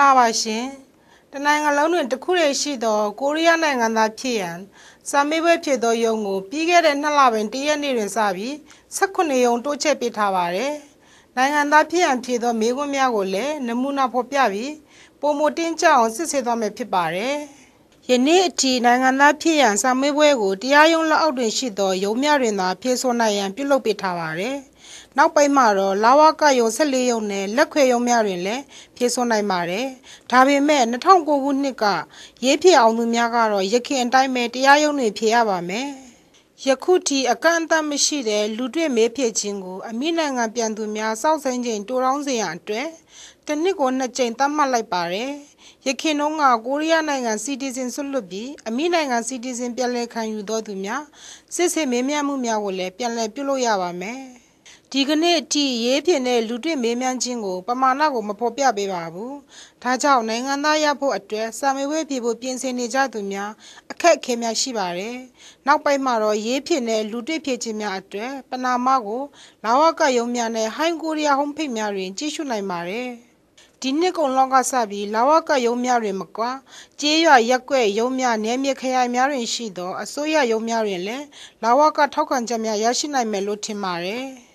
လာပါရှင်တနိုင်ငံလုံးတွင်တစ်ခုတည်းရှိသောကိုရီးယားနိုင်ငံသားဖြစ်ရန်စာမေးပွဲဖြစ်သောရုံးကိုပြီးခဲ့တဲ့နှစ်လပင်တရက်နေ့တွင်စပြီး18ရုံတိုးချဲ့ပေးထားပါတယ်နိုင်ငံသားဖြစ်ရန်ဖြေသောမေးခွန်းများကိုလည်းနမူနာဖော်ပြပြီးပုံမတင်းကြအောင်စစ်ဆေးသွားမယ်ဖြစ်ပါတယ် ယနေ့အထိနိုင်ငံသားဖြစ်ရန်စာမေးပွဲကိုတရားရုံးလက်အောက်တွင်ရှိသောရုံးများတွင်သာဖြေဆိုနိုင်ရန်ပြုလုပ်ပေးထားပါတယ်။နောက်ပိုင်းမှာတော့လာဝကရုံ14ရုံနဲ့လက်ခွေရုံများတွင်လည်းဖြေဆိုနိုင်ပါတယ်။ဒါပေမဲ့2009ခုနှစ်ကရေးဖြေအောင်သူများကတော့ရခင်အတိုင်းပဲတရားရုံးတွင်ဖြေရပါမယ်။ ယခုထိအကန့်အသတ်မရှိတဲ့လူတွေ့မေးဖြေခြင်းကိုအမိနိုင်ငံပြန်သူများစောင့်ဆိုင်ခြင်းတိုးတောင်းစေရန်အတွက်တစ်နှစ်ကိုနှစ်ကြိမ်သတ်မှတ်လိုက်ပါတယ်။ရခင်တုန်းကကိုရီးယားနိုင်ငံစီတီဇင်ဆွတ်လွတ်ပြီးအမိနိုင်ငံစီတီဇင်ပြန်လည်ခံယူတော်သူများစစ်ဆေးမေးမြန်းမှုများကိုလည်းပြန်လည်ပြုလုပ်ရပါမယ်။ ဒီကနေ့အထိရေးဖြစ်တဲ့လူတွေ့မေးမြန်းခြင်းကို ပမာဏကို မဖော်ပြပေးပါဘူး။ဒါကြောင့် နိုင်ငံသားရဖို့အတွက် စာမေးပွဲဖြေဖို့ ပြင်ဆင်နေကြသူများ အခက်အခဲများ ရှိပါတယ်။နောက်ပိုင်းမှာတော့ ရေးဖြစ်တဲ့ လူတွေ့ဖြေခြင်းများအတွက်ပနာမကိုလာဝကရုံများနဲ့ ဟိုင်းကိုရီးယားဟုံးဖိတ်များတွင် ကြည့်ရှုနိုင်ပါတယ်။ဒီနှစ်ကုန်လောက်ကစပြီးလာဝကရုံးများတွင်မကွာကျေးရွာရက်ွက်ရုံးများ နယ်မြေခရိုင်များတွင်ရှိသော အစိုးရရုံးများတွင်လည်းလာဝက ထောက်ခံချက်များ ရရှိနိုင်မယ်လို့ ထင်ပါတယ်။